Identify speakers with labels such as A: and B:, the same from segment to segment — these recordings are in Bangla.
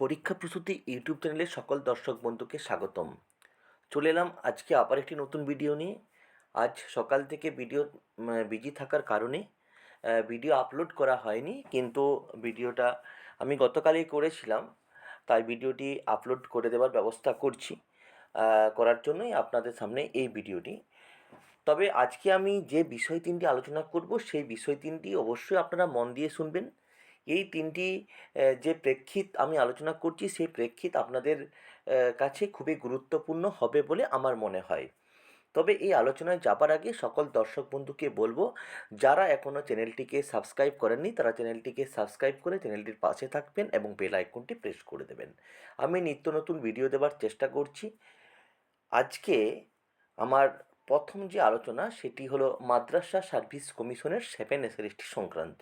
A: পরীক্ষা প্রস্তুতি ইউটিউব চ্যানেলে সকল দর্শক বন্ধুকে স্বাগতম। চলে এলাম আজকে আবার একটি নতুন ভিডিও নিয়ে। আজ সকাল থেকে ভিডিও বিজি থাকার কারণে ভিডিও আপলোড করা হয়নি, কিন্তু ভিডিওটা আমি গতকালই করেছিলাম, তাই ভিডিওটি আপলোড করে দেওয়ার ব্যবস্থা করছি করার জন্যই আপনাদের সামনে এই ভিডিওটি। তবে আজকে আমি যে বিষয় তিনটি আলোচনা করব, সেই বিষয় তিনটি অবশ্যই আপনারা মন দিয়ে শুনবেন। এই তিনটি যে প্রেক্ষিত আমি আলোচনা করছি, সেই প্রেক্ষিত আপনাদের কাছে খুবই গুরুত্বপূর্ণ হবে বলে আমার মনে হয়। তবে এই আলোচনায় যাবার আগে সকল দর্শক বন্ধুকে বলব, যারা এখনও চ্যানেলটিকে সাবস্ক্রাইব করেননি, তারা চ্যানেলটিকে সাবস্ক্রাইব করে চ্যানেলটির পাশে থাকবেন এবং বেল আইকনটি প্রেস করে দেবেন। আমি নিত্য নতুন ভিডিও দেওয়ার চেষ্টা করছি। আজকে আমার প্রথম যে আলোচনা, সেটি হলো মাদ্রাসা সার্ভিস কমিশনের সেভেন এসএলএসটি সংক্রান্ত।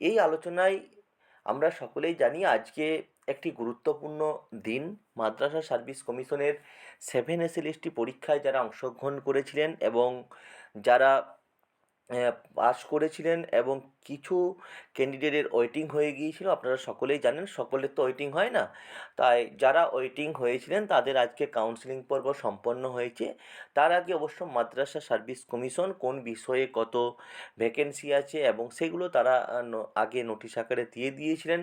A: এই আলোচনায় আমরা সকলেই জানি আজকে একটি গুরুত্বপূর্ণ দিন। মাদ্রাসা সার্ভিস কমিশনের সেভেন এসএলএসটি পরীক্ষায় যারা অংশগ্রহণ করেছিলেন এবং যারা পাস করেছিলেন এবং কিছু ক্যান্ডিডেটের ওয়েটিং হয়ে গিয়েছিল, আপনারা সকলেই জানেন, সকলের তো ওয়েটিং হয় না। তাই যারা ওয়েটিং হয়েছিলেন, তাদের আজকে কাউন্সিলিং পর্ব সম্পন্ন হয়েছে। তার আগে অবশ্য মাদ্রাসা সার্ভিস কমিশন কোন বিষয়ে কত ভ্যাকেন্সি আছে এবং সেগুলো তারা আগে নোটিশ আকারে দিয়ে দিয়েছিলেন।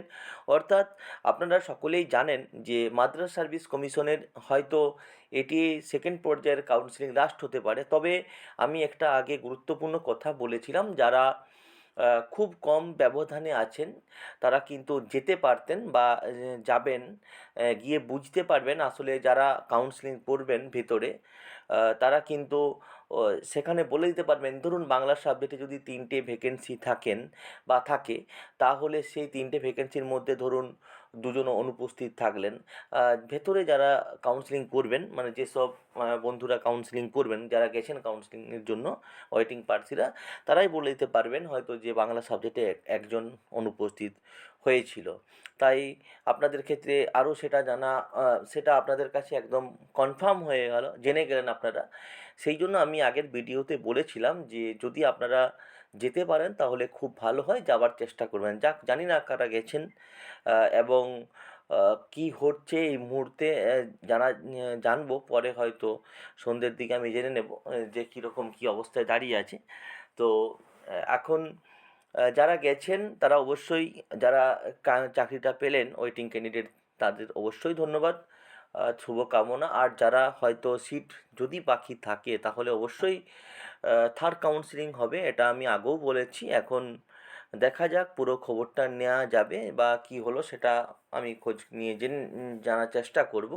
A: অর্থাৎ আপনারা সকলেই জানেন যে মাদ্রাসা সার্ভিস কমিশনের হয়তো এটি সেকেন্ড পর্যায়ের কাউন্সিলিং লাস্ট হতে পারে। তবে আমি একটা আগে গুরুত্বপূর্ণ কথা বলেছিলাম, যারা খুব কম ব্যবধানে আছেন, তারা কিন্তু যেতে পারতেন বা যাবেন গিয়ে বুঝতে পারবেন আসলে যারা কাউন্সিলিং করবেন ভেতরে তারা কিন্তু সেখানে বলে দিতে পারবেন, ধরুন বাংলা সাবজেক্টে যদি তিনটে ভ্যাকেন্সি থাকেন বা থাকে, তাহলে সেই তিনটে ভ্যাকেন্সির মধ্যে ধরুন দুজন অনুপস্থিত থাকলেন। ভেতরে যারা কাউন্সিলিং করবেন মানে যেসব বন্ধুরা কাউন্সিলিং করবেন, যারা গেছেন কাউন্সিলিংয়ের জন্য ওয়েটিং পার্সিরা তারাই বলে দিতে পারবেন হয়তো যে বাংলা সাবজেক্টে একজন অনুপস্থিত হয়েছিল। তাই আপনাদের ক্ষেত্রে আরও সেটা জানা সেটা আপনাদের কাছে একদম কনফার্ম হয়ে গেল, জেনে গেলেন আপনারা। সেই জন্য আমি আগের ভিডিওতে বলেছিলাম যে, যদি আপনারা যেতে পারেন তাহলে খুব ভালো হয়, যাবার চেষ্টা করবেন। যাক, জানি না কারা গেছেন এবং কি হচ্ছে এই মুহূর্তে জানা জানব। পরে হয়তো সন্ধ্যের দিকে আমি জেনে নেব যে কীরকম কী অবস্থায় দাঁড়িয়ে আছে। তো এখন যারা গেছেন তারা অবশ্যই যারা চাকরিটা পেলেন ওয়েটিং ক্যান্ডিডেট তাদের অবশ্যই ধন্যবাদ। শুভকামনা। আর যারা হয়তো সিট যদি বাকি থাকে তাহলে অবশ্যই থার্ড কাউন্সিলিং হবে এটা আমি আগেও বলেছি। এখন দেখা যাক পুরো খবরটা নেওয়া যাবে বা কি হলো সেটা আমি খোঁজ নিয়ে জেনে জানার চেষ্টা করব।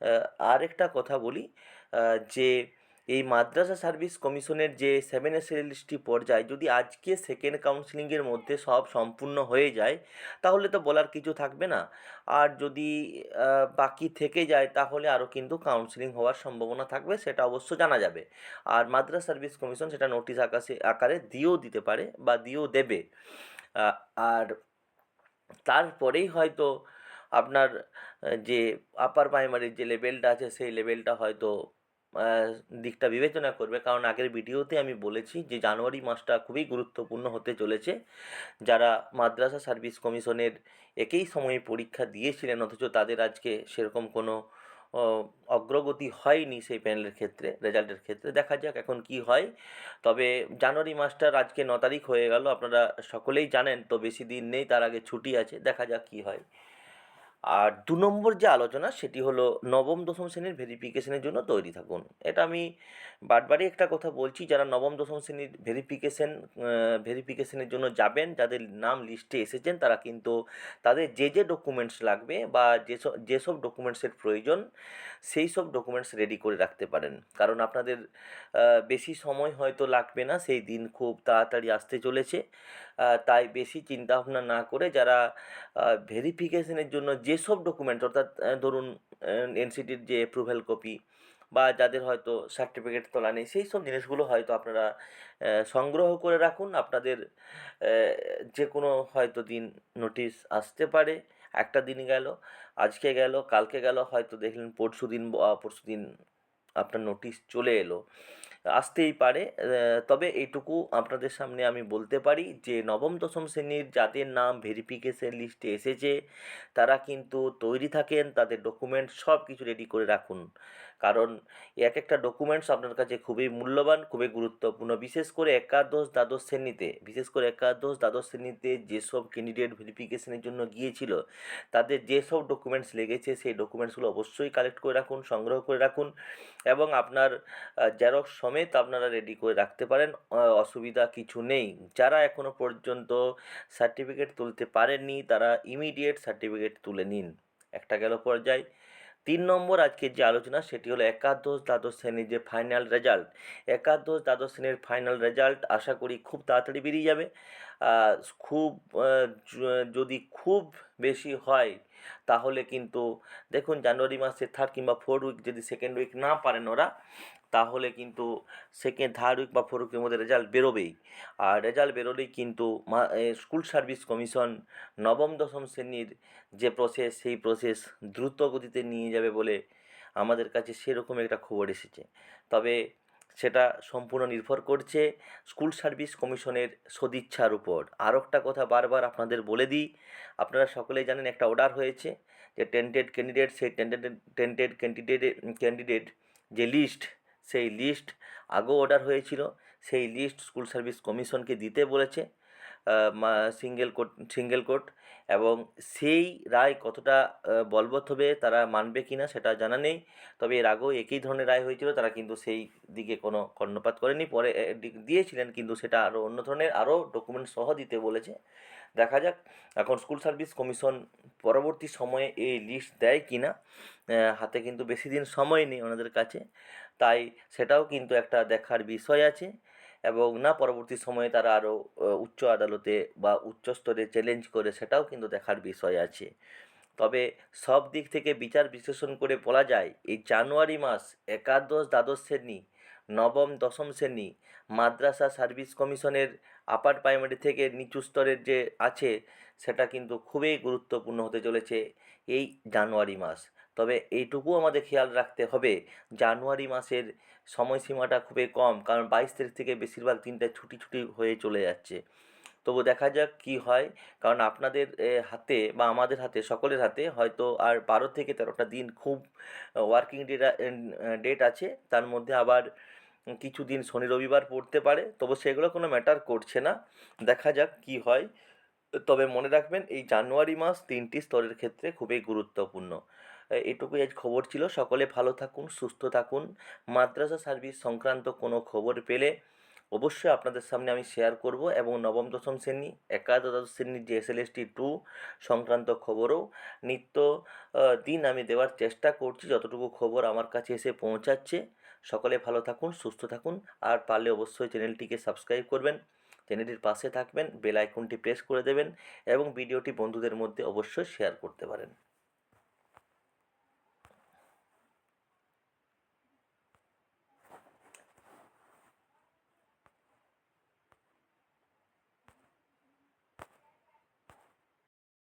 A: আহ, আর একটা কথা বলি যে এই মাদ্রাসা সার্ভিস কমিশনের যে সেভেন এসএলএসটি পর্যায়, যদি আজকে সেকেন্ড কাউন্সিলিংয়ের মধ্যে সব সম্পূর্ণ হয়ে যায়, তাহলে তো বলার কিছু থাকবে না। আর যদি বাকি থেকে যায়, তাহলে আরও কিন্তু কাউন্সিলিং হওয়ার সম্ভাবনা থাকবে, সেটা অবশ্য জানা যাবে। আর মাদ্রাসা সার্ভিস কমিশন সেটা নোটিশ আকাশে, আকারে দিয়েও দিতে পারে বা দিয়েও দেবে। আর তারপরেই হয়তো আপনার যে আপার প্রাইমারির যে লেভেলটা আছে, সেই লেভেলটা হয়তো দিকটা বিবেচনা করবে। কারণ আগের ভিডিওতে আমি বলেছি যে জানুয়ারি মাসটা খুবই গুরুত্বপূর্ণ হতে চলেছে। যারা মাদ্রাসা সার্ভিস কমিশনের একই সময়ে পরীক্ষা দিয়েছিলেন, অথচ তাদের আজকে সেরকম কোনো অগ্রগতি হয়নি সেই প্যানেলের ক্ষেত্রে, রেজাল্টের ক্ষেত্রে। দেখা যাক এখন কি হয়। তবে জানুয়ারি মাসটার আজকে ন তারিখ হয়ে গেল, আপনারা সকলেই জানেন, তো বেশি দিন নেই, তার আগে ছুটি আছে। দেখা যাক কি হয়। আর দু নম্বর যে আলোচনা সেটি হলো নবম, দশম শ্রেণির ভেরিফিকেশনের জন্য তৈরি থাকুন। এটা আমি বারবারই একটা কথা বলছি, যারা নবম, দশম শ্রেণির ভেরিফিকেশন ভেরিফিকেশনের জন্য যাবেন, যাদের নাম লিস্টে এসেছেন, তারা কিন্তু তাদের যে যে ডকুমেন্টস লাগবে বা যেসব যেসব ডকুমেন্টসের প্রয়োজন, সেই সব ডকুমেন্টস রেডি করে রাখতে পারেন। কারণ আপনাদের বেশি সময় হয়তো লাগবে না, সেই দিন খুব তাড়াতাড়ি আসতে চলেছে। তাই বেশি চিন্তাভাবনা না করে যারা ভেরিফিকেশনের জন্য যেসব ডকুমেন্ট অর্থাৎ ধরুন এনসিটির যে অ্যাপ্রুভ্যাল কপি বা যাদের হয়তো সার্টিফিকেট তোলা নেই, সেই সব জিনিসগুলো হয়তো আপনারা সংগ্রহ করে রাখুন। আপনাদের যে কোনো হয়তো দিন নোটিশ আসতে পারে, একটা দিন গেল, আজকে গেল, কালকে গেল, হয়তো দেখলেন পরশু দিন পরশু দিন আপনার নোটিশ চলে এলো। আসতেই পারে। তবে এইটুকু আপনাদের সামনে আমি বলতে পারি যে, নবম, দশম শ্রেণির যাদের নাম ভেরিফিকেশন লিস্টে এসেছে, তারা কিন্তু তৈরি থাকেন, তাদের ডকুমেন্টস সব কিছু রেডি করে রাখুন। কারণ এক একটা ডকুমেন্টস আপনার কাছে খুবই মূল্যবান, খুবই গুরুত্বপূর্ণ। বিশেষ করে একাদশ, দ্বাদশ শ্রেণীতে, বিশেষ করে একাদশ, দ্বাদশ শ্রেণীতে যেসব ক্যান্ডিডেট ভেরিফিকেশনের জন্য গিয়েছিল, তাদের যেসব ডকুমেন্টস লেগেছে, সেই ডকুমেন্টসগুলো অবশ্যই কালেক্ট করে রাখুন, সংগ্রহ করে রাখুন এবং আপনার জেরক্স সমেত আপনারা রেডি করে রাখতে পারেন। অসুবিধা কিছু নেই। যারা এখনও পর্যন্ত সার্টিফিকেট তুলতে পারেননি, তারা ইমিডিয়েট সার্টিফিকেট তুলে নিন। একটা গেল পর্যায়। তিন নম্বর আজকের যে আলোচনা, সেটি হলো একাদশ দ্বাদশ শ্রেণির যে ফাইনাল রেজাল্ট একাদশ দ্বাদশ শ্রেণির ফাইনাল রেজাল্ট আশা করি খুব তাড়াতাড়ি বেরিয়ে যাবে। খুব যদি খুব বেশি হয় তাহলে কিন্তু দেখুন জানুয়ারি মাসে থার্ড কিংবা ফোর উইক যদি সেকেন্ড উইক না পারেন ওরা, তাহলে কিন্তু সেকেন্ড থার্ড উইক বা ফোর উইকের মধ্যে রেজাল্ট বেরোবেই। আর রেজাল্ট বেরোলেই কিন্তু স্কুল সার্ভিস কমিশন নবম, দশম শ্রেণির যে প্রসেস সেই প্রসেস দ্রুত গতিতে নিয়ে যাবে বলে আমাদের কাছে সেরকম একটা খবর এসেছে। তবে সেটা সম্পূর্ণ নির্ভর করছে স্কুল সার্ভিস কমিশনের সদিচ্ছার উপর। আর একটা কথা বারবার আপনাদের বলে দিই, আপনারা সকলেই জানেন একটা অর্ডার হয়েছে যে টেন্টেড ক্যান্ডিডেট, সেই টেন্টেড টেন্টেড ক্যান্ডিডেট ক্যান্ডিডেট যে লিস্ট, সেই লিস্ট আগেও অর্ডার হয়েছিল, সেই লিস্ট স্কুল সার্ভিস কমিশনকে দিতে বলেছে। সিঙ্গেল কোর্ট সিঙ্গেল কোর্ট এবং সেই রায় কতটা বলবৎ হবে তারা মানবে কি না সেটা জানা নেই। তবে এর আগেও একই ধরনের রায় হয়েছিল, তারা কিন্তু সেই দিকে কোনো কর্ণপাত করেনি। পরে দিয়েছিলেন কিন্তু সেটা আরও অন্য ধরনের, আরও ডকুমেন্ট সহ দিতে বলেছে। দেখা যাক এখন স্কুল সার্ভিস কমিশন পরবর্তী সময়ে এই লিস্ট দেয় কি না হাতে কিন্তু বেশি দিন সময় নেই ওনাদের কাছে, তাই সেটাও কিন্তু একটা দেখার বিষয় আছে। এবং না পরবর্তী সময়ে তারা আরও উচ্চ আদালতে বা উচ্চ স্তরে চ্যালেঞ্জ করে সেটাও কিন্তু দেখার বিষয় আছে। তবে সব দিক থেকে বিচার বিশ্লেষণ করে বলা যায়, এই জানুয়ারি মাস একাদশ দ্বাদশ শ্রেণি, নবম দশম শ্রেণি, মাদ্রাসা সার্ভিস কমিশনের আপার প্রাইমারি থেকে নিচু স্তরের যে আছে, সেটা কিন্তু খুবই গুরুত্বপূর্ণ হতে চলেছে এই জানুয়ারি মাস। তবে এইটুকু আমাদের খেয়াল রাখতে হবে, জানুয়ারি মাসের সময়সীমাটা খুবই কম, কারণ বাইশ তারিখ থেকে বেশিরভাগ দিনটা ছুটি ছুটি হয়ে চলে যাচ্ছে। তবু দেখা যাক কি হয়, কারণ আপনাদের হাতে বা আমাদের হাতে, সকলের হাতে হয়তো আর বারো থেকে তেরোটা দিন খুব ওয়ার্কিং ডেটা ডেট আছে, তার মধ্যে আবার কিছু দিন শনি রবিবার পড়তে পারে, তবু সেগুলো কোনো ম্যাটার করছে না। দেখা যাক কি হয়, তবে মনে রাখবেন এই জানুয়ারি মাস তিনটি স্তরের ক্ষেত্রে খুবই গুরুত্বপূর্ণ। এটুকুই আজ খবর ছিল। সকলে ভালো থাকুন, সুস্থ থাকুন। মাদ্রাসা সার্ভিস সংক্রান্ত কোনো খবর পেলে অবশ্যই আপনাদের সামনে আমি শেয়ার করব এবং নবম, দশম শ্রেণি, একাদশ শ্রেণির যে এস টু সংক্রান্ত খবরও নিত্য দিন আমি দেওয়ার চেষ্টা করছি যতটুকু খবর আমার কাছে এসে পৌঁছাচ্ছে। সকলে ভালো থাকুন, সুস্থ থাকুন। আর পারলে অবশ্যই চ্যানেলটিকে সাবস্ক্রাইব করবেন। চ্যানেলটির পাশে থাকবেন বেল আইকনটি প্রেস করে দেবেন এবং ভিডিওটি বন্ধুদের মধ্যে অবশ্যই শেয়ার করতে পারেন।